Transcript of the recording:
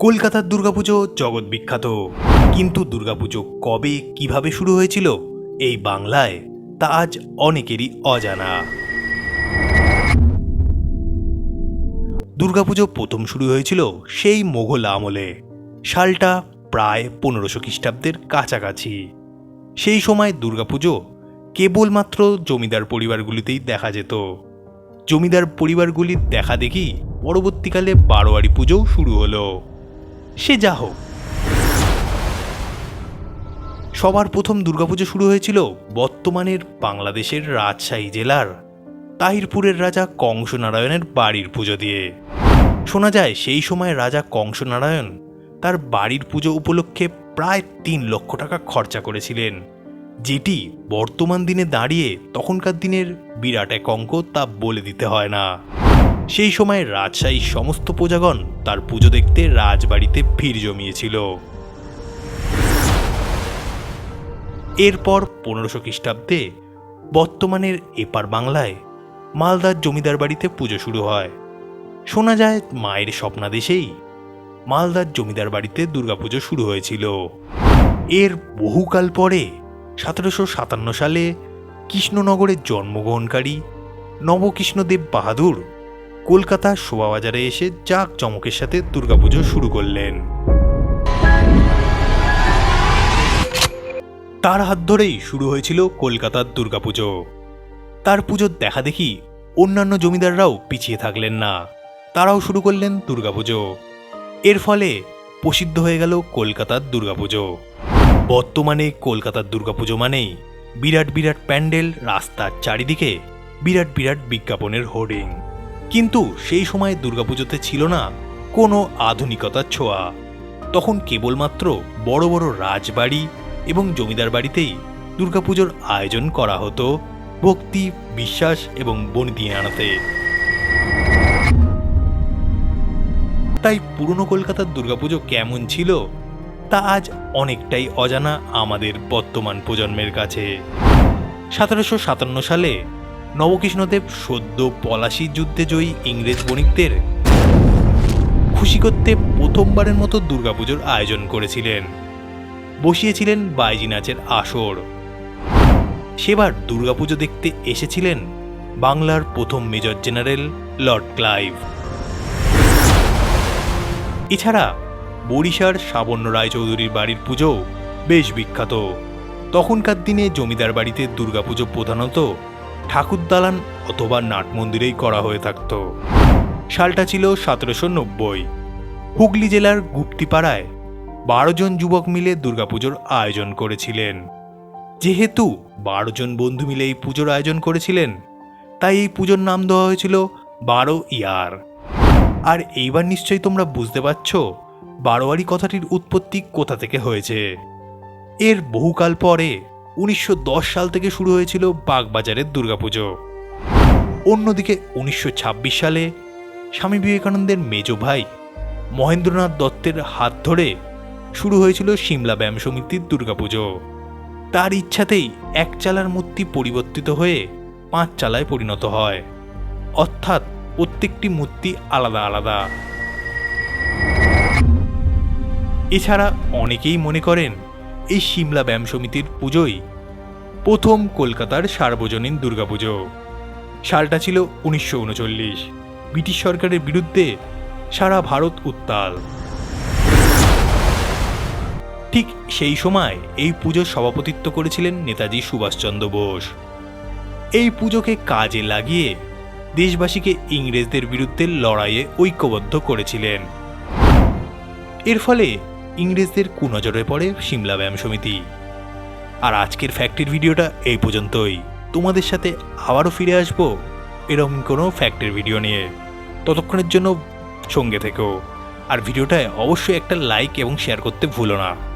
কলকাতার দুর্গাপুজো জগৎ বিখ্যাত। কিন্তু দুর্গাপুজো কবে, কীভাবে শুরু হয়েছিল? এই বাংলায় তা আজ অনেকেরই অজানা। দুর্গাপুজো প্রথম শুরু হয়েছিল সেই মোগল আমলে। সালটা প্রায় পনেরোশো খ্রিস্টাব্দের কাছাকাছি। সেই সময় দুর্গাপুজো কেবলমাত্র জমিদার পরিবারগুলিতেই দেখা যেত। জমিদার পরিবারগুলির দেখা দেখি পরবর্তীকালে বারোয়ারি পুজোও শুরু হলো। সে যা হোক। সবার প্রথম দুর্গাপুজো শুরু হয়েছিল বর্তমানের বাংলাদেশের রাজশাহী জেলার তাহিরপুরের রাজা কংসনারায়ণের বাড়ির পুজো দিয়ে। শোনা যায়, সেই সময় রাজা কংসনারায়ণ তার বাড়ির পুজো উপলক্ষে প্রায় তিন লক্ষ টাকা খরচা করেছিলেন, যেটি বর্তমান দিনে দাঁড়িয়ে তখনকার দিনের বিরাট এক অঙ্ক তা বলে দিতে হয় না। সেই সময় রাজশাহীর সমস্ত প্রজাগণ তার পুজো দেখতে রাজবাড়িতে ভিড় জমিয়েছিল। এরপর পনেরোশো খ্রিস্টাব্দে বর্তমানের এপার বাংলায় মালদার জমিদার বাড়িতে পুজো শুরু হয়। শোনা যায় মায়ের স্বপ্নাদেশেই মালদার জমিদার বাড়িতে দুর্গাপুজো শুরু হয়েছিল। এর বহুকাল পরে সতেরোশো সাতান্ন সালে কৃষ্ণনগরের জন্মগ্রহণকারী নবকৃষ্ণদেব বাহাদুর কলকাতার শোভাবাজারে এসে জাক চমকের সাথে দুর্গাপুজো শুরু করলেন। তার হাত ধরেই শুরু হয়েছিল কলকাতার দুর্গাপুজো। তার পুজোর দেখা দেখি অন্যান্য জমিদাররাও পিছিয়ে থাকলেন না। তারাও শুরু করলেন দুর্গাপুজো। এর ফলে প্রসিদ্ধ হয়ে গেল কলকাতার দুর্গাপুজো। বর্তমানে কলকাতার দুর্গাপুজো মানেই বিরাট বিরাট প্যান্ডেল, রাস্তার চারিদিকে বিরাট বিরাট বিজ্ঞাপনের হোর্ডিং। কিন্তু সেই সময় দুর্গাপুজোতে ছিল না কোনো আধুনিকতার ছোঁয়া। তখন কেবলমাত্র বড় বড় রাজবাড়ি এবং জমিদার বাড়িতেই দুর্গাপুজোর আয়োজন করা হতো ভক্তি, বিশ্বাস এবং বর্ণিয়ে আনাতে। তাই পুরনো কলকাতার দুর্গাপুজো কেমন ছিল, তা আজ অনেকটাই অজানা আমাদের বর্তমান প্রজন্মের কাছে। সতেরোশো সাতান্ন সালে নবকৃষ্ণদেব সদ্য পলাশি যুদ্ধে জয়ী ইংরেজ বণিকদের খুশি করতে প্রথমবারের মতো দুর্গাপুজোর আয়োজন করেছিলেন। বসিয়েছিলেন বাইজি নাচের আসর। সেবার দুর্গাপুজো দেখতে এসেছিলেন বাংলার প্রথম মেজর জেনারেল লর্ড ক্লাইভ। এছাড়া বরিশার সাবর্ণ রায়চৌধুরীর বাড়ির পুজো বেশ বিখ্যাত। তখনকার দিনে জমিদার বাড়িতে দুর্গাপুজো প্রধানত ঠাকুর দালান অথবা নাট মন্দিরেই করা হয়ে থাকত। সালটা ছিল সতেরোশো নব্বই। হুগলি জেলার গুপ্তিপাড়ায় বারো জন যুবক মিলে দুর্গাপুজোর আয়োজন করেছিলেন। যেহেতু বারো জন বন্ধু মিলে এই পুজোর আয়োজন করেছিলেন, তাই এই পুজোর নাম দেওয়া হয়েছিল বারো ইয়ার। আর এইবার নিশ্চয়ই তোমরা বুঝতে পারছ বারোয়ারি কথাটির উৎপত্তি কোথা থেকে হয়েছে। এর বহুকাল পরে উনিশশো দশ সাল থেকে শুরু হয়েছিল বাগবাজারের দুর্গাপুজো। অন্যদিকে উনিশশো ছাব্বিশ সালে স্বামী বিবেকানন্দের মেজ ভাই মহেন্দ্রনাথ দত্তের হাত ধরে শুরু হয়েছিল সিমলা ব্যায়াম সমিতির দুর্গাপুজো। তার ইচ্ছাতেই এক চালার মূর্তি পরিবর্তিত হয়ে পাঁচ চালায় পরিণত হয়। অর্থাৎ প্রত্যেকটি মূর্তি আলাদা আলাদা। এছাড়া অনেকেই মনে করেন এই সিমলা ব্যায়াম সমিতির পুজোই প্রথম কলকাতার সার্বজনীন দুর্গাপুজো। সালটা ছিল উনিশশো উনচল্লিশ। ব্রিটিশ সরকারের বিরুদ্ধে সারা ভারত উত্তাল। ঠিক সেই সময় এই পুজোর সভাপতিত্ব করেছিলেন নেতাজি সুভাষচন্দ্র বোস। এই পুজোকে কাজে লাগিয়ে দেশবাসীকে ইংরেজদের বিরুদ্ধে লড়াইয়ে ঐক্যবদ্ধ করেছিলেন। এর ফলে ইংরেজদের কুনজরে পড়ে সিমলা ব্যায়াম সমিতি। আর আজকের ফ্যাক্টরির ভিডিওটা এই পর্যন্তই। তোমাদের সাথে আবারও ফিরে আসব এরকম কোনো ফ্যাক্টের ভিডিও নিয়ে। ততক্ষণের জন্য সঙ্গে থেকেও আর ভিডিওটায় অবশ্যই একটা লাইক এবং শেয়ার করতে ভুলো না।